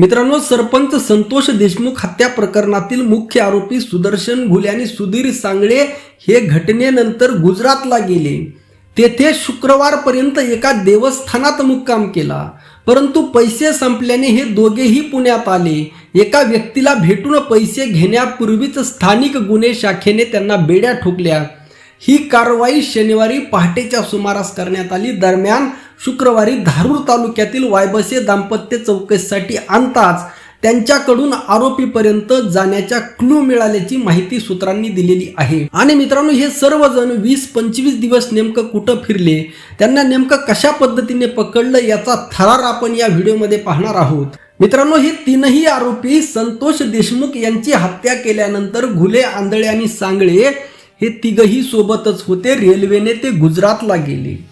मित्रांनो सरपंच संतोष देशमुख हत्या प्रकरणातील मुख्य आरोपी सुदर्शन घुले आणि सुधीर सांगळे हे घटनेनंतर गुजरातला गेले. तेथे शुक्रवारपर्यंत एका देवस्थानात मुक्काम केला. परंतु पैसे संपल्याने हे दोघेही पुण्यात आले. एका व्यक्तीला भेटून पैसे घेण्यापूर्वीच स्थानिक गुन्हे शाखेने त्यांना बेड्या ठोकल्या. ही कारवाई शनिवारी पहाटेच्या सुमारास करण्यात आली. दरम्यान शुक्रवारी धारूर तालुक्यातील वायबसे दाम्पत्य चौकशीसाठी आणताच त्यांच्याकडून आरोपीपर्यंत जाण्याच्या क्लू मिळाल्याची माहिती सूत्रांनी दिलेली आहे. आणि मित्रांनो हे सर्वजण वीस पंचवीस दिवस नेमकं कुठं फिरले त्यांना नेमकं कशा पद्धतीने पकडलं याचा थरार आपण या व्हिडिओमध्ये पाहणार आहोत. मित्रांनो हे तीनही आरोपी संतोष देशमुख यांची हत्या केल्यानंतर घुले आंधळे आणि सांगळे हे तिघही सोबतच होते. रेल्वेने ते गुजरातला गेले.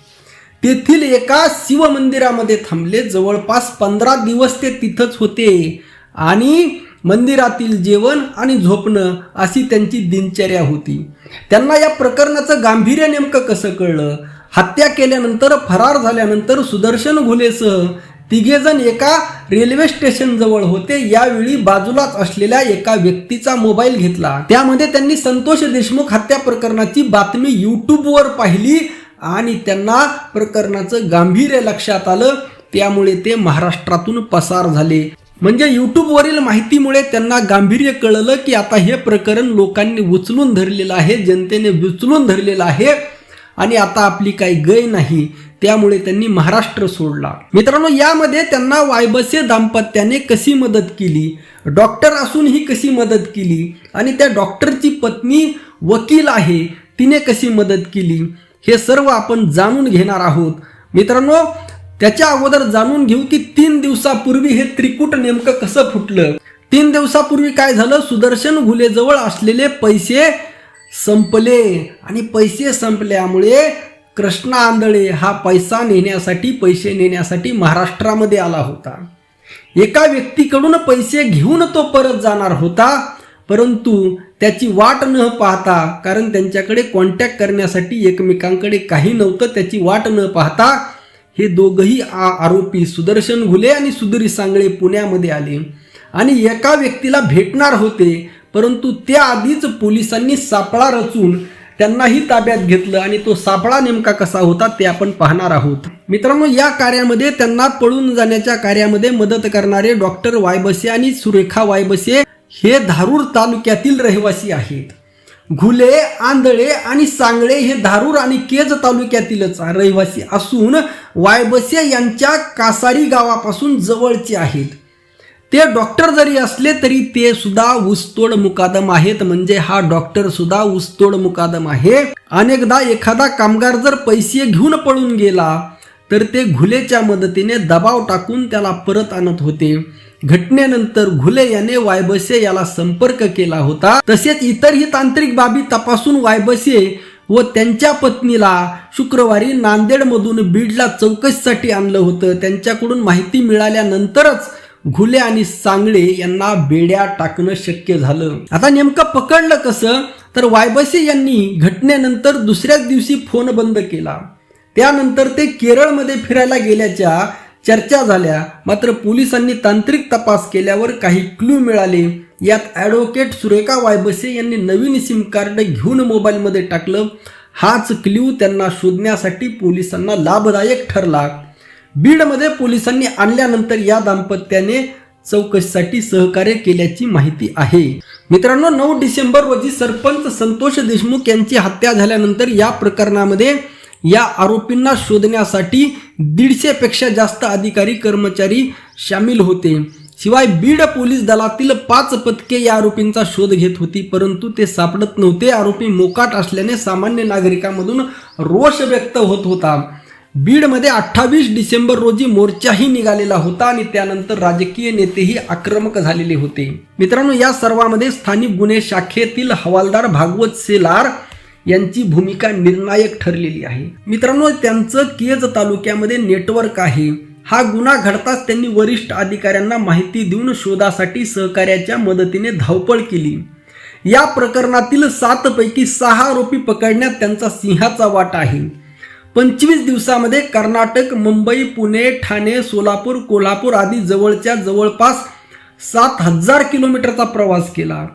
तेथील एका शिवमंदिरामध्ये थांबले. जवळपास पंधरा दिवस ते तिथंच होते. आणि मंदिरातील जेवण आणि झोपणं अशी त्यांची दिनचर्या होती. त्यांना या प्रकरणाचं गांभीर्य नेमकं कसं कळलं? हत्या केल्यानंतर फरार झाल्यानंतर सुदर्शन घुलेसह तिघेजण एका रेल्वे स्टेशन जवळ होते. यावेळी बाजूलाच असलेल्या एका व्यक्तीचा मोबाईल घेतला. त्यामध्ये त्यांनी संतोष देशमुख हत्या प्रकरणाची बातमी युट्यूबवर पाहिली. आणि त्यांना प्रकरणाचं गांभीर्य लक्षात आलं त्यामुळे ते महाराष्ट्रातून पसार झाले. म्हणजे युट्यूबवरील माहितीमुळे त्यांना गांभीर्य कळलं की आता हे प्रकरण लोकांनी उचलून धरलेलं आहे जनतेने उचलून धरलेलं आहे आणि आता आपली काही गय नाही. त्यामुळे त्यांनी महाराष्ट्र सोडला. मित्रांनो यामध्ये त्यांना वायबसे दाम्पत्याने कशी मदत केली? डॉक्टर असून ही कशी मदत केली? आणि त्या डॉक्टरची पत्नी वकील आहे तिने कशी मदत केली? हे सर्व आपण जाणून घेणार आहोत. मित्रांनो त्याच्या अगोदर जाणून घेऊ की तीन दिवसापूर्वी हे त्रिकूट नेमकं कसं फुटलं? तीन दिवसापूर्वी काय झालं? सुदर्शन घुलेजवळ असलेले पैसे संपले आणि पैसे संपल्यामुळे कृष्णा आंधळे हा पैसा नेण्यासाठी पैसे नेण्यासाठी महाराष्ट्रामध्ये आला होता. एका व्यक्तीकडून पैसे घेऊन तो परत जाणार होता. परंतु त्याची वाट न पाहता कारण त्यांच्याकडे कॉन्टॅक्ट करण्यासाठी एकमेकांकडे काही नव्हतं त्याची वाट न पाहता हे दोघही आरोपी सुदर्शन घुले आणि सुधीर सांगळे पुण्यामध्ये आले. आणि एका व्यक्तीला भेटणार होते परंतु त्याआधीच पोलिसांनी सापळा रचून त्यांनाही ताब्यात घेतलं आणि तो सापळा नेमका कसा होता ते आपण पाहणार आहोत. मित्रांनो या कार्यामध्ये त्यांना पळून जाण्याच्या कार्यामध्ये मदत करणारे डॉक्टर वायबसे आणि सुरेखा वायबसे हे धारूर तालुक्यातील रहिवासी आहेत. घुले आंधळे आणि सांगळे हे धारूर आणि केज तालुक्यातीलच रहिवासी असून वायबसे यांच्या कासारी गावापासून जवळचे आहेत. ते डॉक्टर जरी असले तरी ते सुद्धा ऊसतोड मुकादम आहेत. म्हणजे हा डॉक्टर सुद्धा ऊसतोड मुकादम आहे. अनेकदा एखादा कामगार जर पैसे घेऊन पळून गेला तर ते घुलेच्या मदतीने दबाव टाकून त्याला परत आणत होते. घटनेनंतर घुले याने वायबसे याला संपर्क केला होता. तसेच इतरही तांत्रिक बाबी तपासून वायबसे व त्यांच्या पत्नीला शुक्रवारी नांदेडमधून बीडला चौकशीसाठी आणलं होतं. त्यांच्याकडून माहिती मिळाल्यानंतरच घुले आणि सांगळे यांना बेड्या टाकणं शक्य झालं. आता नेमकं पकडलं कसं? तर वायबसे यांनी घटनेनंतर दुसऱ्याच दिवशी फोन बंद केला. त्यानंतर ते केरळमध्ये फिरायला गेल्याच्या चर्चा झाल्या. मात्र पोलिसांनी तांत्रिक तपास केल्यावर काही क्लू मिळाले. यात ॲडव्होकेट सुरेखा वायबसे यांनी नवीन सिम कार्ड घेऊन मोबाईलमध्ये टाकलं. हाच क्ल्यू त्यांना शोधण्यासाठी पोलिसांना लाभदायक ठरला. बीडमध्ये पोलिसांनी आणल्यानंतर या दाम्पत्याने चौकशीसाठी सहकार्य केल्याची माहिती आहे. मित्रांनो नऊ डिसेंबर रोजी सरपंच संतोष देशमुख यांची हत्या झाल्यानंतर या प्रकरणामध्ये या आरोपींना शोधण्यासाठी दीडशेपेक्षा जास्त अधिकारी कर्मचारी सामील होते. शिवाय बीड पोलीस दलातील पाच पथके या आरोपींचा शोध घेत होती परंतु ते सापडत नव्हते. आरोपी मोकाट असल्याने सामान्य नागरिकांमधून रोष व्यक्त होत होता. बीडमध्ये अठ्ठावीस डिसेंबर रोजी मोर्चाही निघालेला होता आणि त्यानंतर राजकीय नेतेही आक्रमक झालेले होते. मित्रांनो या सर्वांमध्ये स्थानिक गुन्हे शाखेतील हवालदार भागवत सेलार यांची भूमिका निर्णायक ठरलेली आहे. मित्रांनो त्यांचं केज तालुक्यामध्ये नेटवर्क आहे. हा गुन्हा घडताच त्यांनी वरिष्ठ अधिकाऱ्यांना माहिती देऊन शोधासाठी सहकार्याच्या मदतीने धावपळ केली. या प्रकरणातील सातपैकी सहा आरोपी पकडण्यात त्यांचा सिंहाचा वाटा आहे. पंचवीस दिवसामध्ये कर्नाटक मुंबई पुणे ठाणे सोलापूर कोल्हापूर आदी जवळच्या जवळपास सात हजार किलोमीटरचा प्रवास केला.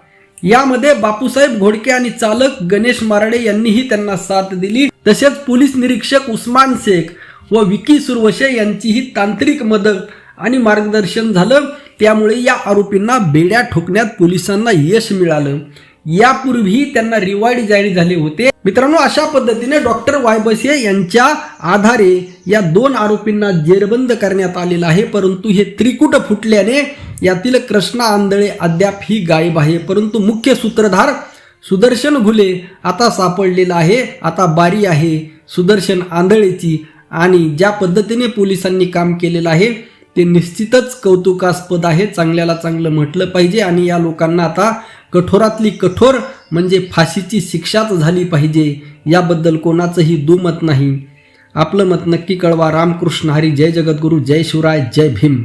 यामध्ये बापूसाहेब घोडके आणि चालक गणेश माराडे यांनीही त्यांना साथ दिली. तसेच पोलीस निरीक्षक उस्मान शेख व विकी सुरवशे यांचीही तांत्रिक मदत आणि मार्गदर्शन झालं. त्यामुळे या आरोपींना बेड्या ठोकण्यात पोलिसांना यश मिळालं. यापूर्वी त्यांना रिवाईड जाहीर झाले होते. मित्रांनो अशा पद्धतीने डॉक्टर वायबसे यांच्या आधारे या दोन आरोपींना जेरबंद करण्यात आलेलं आहे. परंतु हे त्रिकुट फुटल्याने यातील कृष्णा आंधळे अद्याप ही गायब आहे. परंतु मुख्य सूत्रधार सुदर्शन घुले आता सापडलेला आहे. आता बारी आहे सुदर्शन आंधळेची आणि ज्या पद्धतीने पोलिसांनी काम केलेलं आहे ते निश्चितच कौतुकास्पद आहे. चांगल्याला चांगलं म्हटलं पाहिजे आणि या लोकांना आता कठोरातली कठोर म्हणजे फाशीची शिक्षाच झाली पाहिजे याबद्दल कोणाचंही दुमत नाही. आपलं मत नक्की कळवा. रामकृष्ण हरी. जय जगद्गुरू. जय शिवराय. जय भीम.